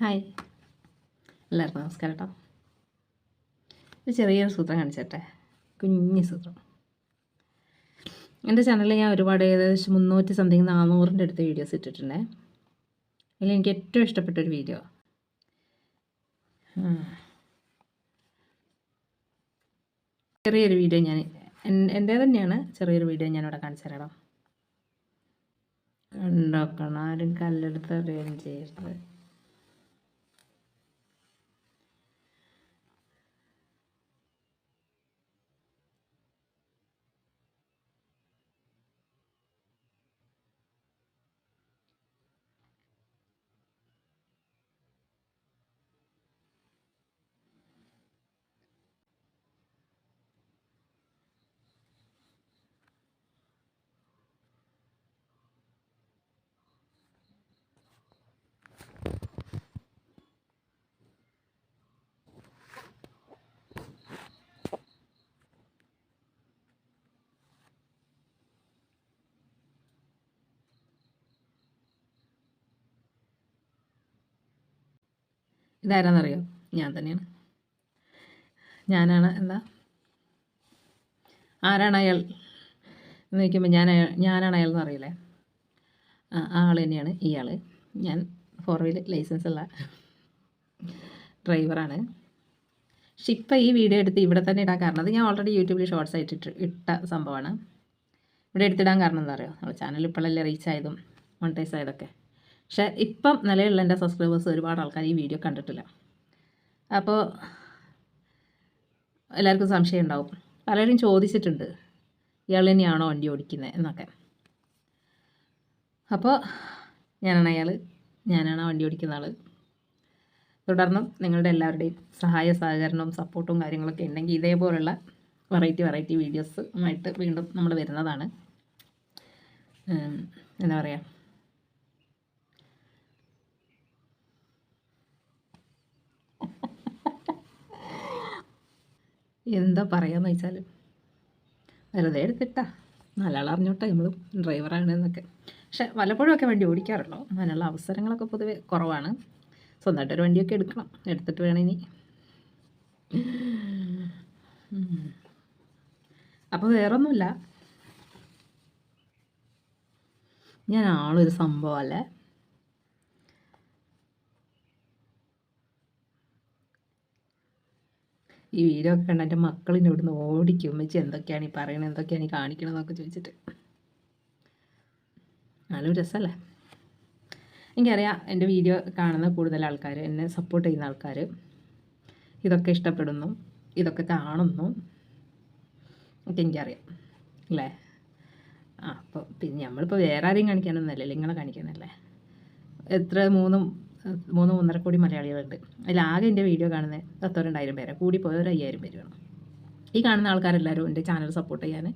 Hi. എല്ലാവർക്കും നമസ്കാരം കേട്ടോ ഒരു ചെറിയൊരു സൂത്രം കാണിച്ചേട്ടെ. കുഞ്ഞു സൂത്രം. എന്റെ ചാനലിൽ ഞാൻ ഒരുപാട് ഏകദേശം മുന്നൂറ്റി സംതിങ് നാനൂറിന്റെ അടുത്ത് വീഡിയോസ് ഇട്ടിട്ടുണ്ടേ. അതിൽ എനിക്ക് ഏറ്റവും ഇഷ്ടപ്പെട്ട ഒരു വീഡിയോ ചെറിയൊരു വീഡിയോ ഞാൻ എന്റെ തന്നെയാണ് ചെറിയൊരു വീഡിയോ ഞാനിവിടെ കാണിച്ചു തരാം ഉണ്ടാക്കണം ആരും കല്ലെടുത്ത് അറിയുകയും ചെയ്യരുത്. ഇതാരാന്നറിയോ? ഞാൻ തന്നെയാണ്. ഞാനാണ് എന്താ? ആരാണ് അയാൾ? എന്ന് ചോദിക്കുമ്പോൾ ഞാൻ അയാൾ ഞാനാണ് അയാൾ എന്ന് അറിയില്ലേ ആ ആൾ തന്നെയാണ് ഇയാൾ ഞാൻ ഫോർ വീലർ ലൈസൻസ് ഉള്ള ഡ്രൈവറാണ് പക്ഷെ ഇപ്പം ഈ വീഡിയോ എടുത്ത് ഇവിടെ തന്നെ ഇടാൻ കാരണം അത് ഞാൻ ഓൾറെഡി യൂട്യൂബിൽ ഷോർട്സ് ആയിട്ട് ഇട്ട് ഇട്ട സംഭവമാണ്. ഇവിടെ എടുത്തിടാൻ കാരണം എന്താ പറയുക നമ്മുടെ ചാനൽ ഇപ്പോഴല്ലേ റീച്ച് ആയതും മോണിറ്റൈസ് ആയതൊക്കെ. പക്ഷേ ഇപ്പം നിലവിലുള്ള എന്റെ സബ്സ്ക്രൈബേഴ്സ് ഒരുപാട് ആൾക്കാർ ഈ വീഡിയോ കണ്ടിട്ടില്ല. അപ്പോൾ എല്ലാവർക്കും സംശയം ഉണ്ടാവും. പലരും ചോദിച്ചിട്ടുണ്ട് ഇയാൾ തന്നെയാണോ വണ്ടി ഓടിക്കുന്നത് എന്നൊക്കെ. അപ്പോൾ ഞാനാണ് അയാൾ ഞാനാണ് വണ്ടി ഓടിക്കുന്ന ആൾ തുടർന്നും നിങ്ങളുടെ എല്ലാവരുടെയും സഹായ സഹകരണവും സപ്പോർട്ടും കാര്യങ്ങളൊക്കെ ഉണ്ടെങ്കിൽ ഇതേപോലുള്ള വെറൈറ്റി വെറൈറ്റി വീഡിയോസുമായിട്ട് വീണ്ടും നമ്മൾ വരുന്നതാണ്. എന്താ പറയുക എന്താ പറയാന്ന് വെച്ചാൽ വെറുതെ എടുത്തിട്ടാ. നല്ലയാൾ അറിഞ്ഞോട്ടെ നമ്മൾ ഡ്രൈവറാണ് എന്നൊക്കെ പക്ഷെ വല്ലപ്പോഴും വണ്ടി ഓടിക്കാറുള്ളൂ അതിനുള്ള അവസരങ്ങളൊക്കെ പൊതുവെ കുറവാണ്. സ്വന്തമായിട്ടൊരു വണ്ടിയൊക്കെ എടുക്കണം. എടുത്തിട്ട് വേണം ഇനി. അപ്പോൾ വേറൊന്നുമില്ല. ഞാൻ ആളൊരു സംഭവമല്ലേ ഈ വീഡിയോ ഒക്കെ കണ്ട എന്റെ മക്കളിന്റെ ഇവിടുന്ന് ഓടിക്കും. വെച്ച് എന്തൊക്കെയാണ് ഈ പറയണത് എന്തൊക്കെയാണ് ഈ കാണിക്കണമെന്നൊക്കെ ചോദിച്ചിട്ട്. നല്ലൊരു രസമല്ലേ എനിക്കറിയാം എന്റെ വീഡിയോ കാണുന്ന കൂടുതൽ ആൾക്കാർ എന്നെ സപ്പോർട്ട് ചെയ്യുന്ന ആൾക്കാർ ഇതൊക്കെ ഇഷ്ടപ്പെടുന്നു ഇതൊക്കെ കാണുന്നു. ഒക്കെ എനിക്കറിയാം. അല്ലേ? ആ അപ്പോൾ പിന്നെ നമ്മളിപ്പോൾ വേറെ ആരെയും കാണിക്കാനൊന്നുമല്ലേ നിങ്ങളെ കാണിക്കാനല്ലേ? എത്ര മൂന്നും മൂന്ന് മൂന്നര കോടി മലയാളികളുണ്ട്. അതിലാകെ എന്റെ വീഡിയോ കാണുന്ന പത്തോ രണ്ടായിരം പേരെ. കൂടി പോയ ഒരു അയ്യായിരം പേര് വേണം. ഈ കാണുന്ന ആൾക്കാരെല്ലാവരും എന്റെ ചാനൽ സപ്പോർട്ട് ചെയ്യാൻ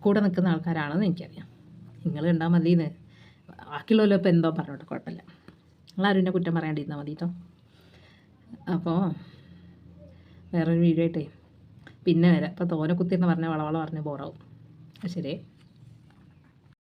കൂടെ നിൽക്കുന്ന ആൾക്കാരാണെന്ന് എനിക്കറിയാം. നിങ്ങൾ കണ്ടാൽ മതിയെന്ന് ബാക്കിയുള്ളവരോ ഇപ്പോൾ എന്തോ പറഞ്ഞോട്ടെ കുഴപ്പമില്ല. നിങ്ങളാരും എന്നെ കുറ്റം പറയാണ്ടിരുന്നാൽ മതി കേട്ടോ അപ്പോൾ വേറൊരു വീഡിയോ ആയിട്ടേ. പിന്നെ വരാം. ഇപ്പോൾ തോനെ കുത്തിയെന്ന് പറഞ്ഞാൽ വളവള പറഞ്ഞ് ബോറാവും ശരി.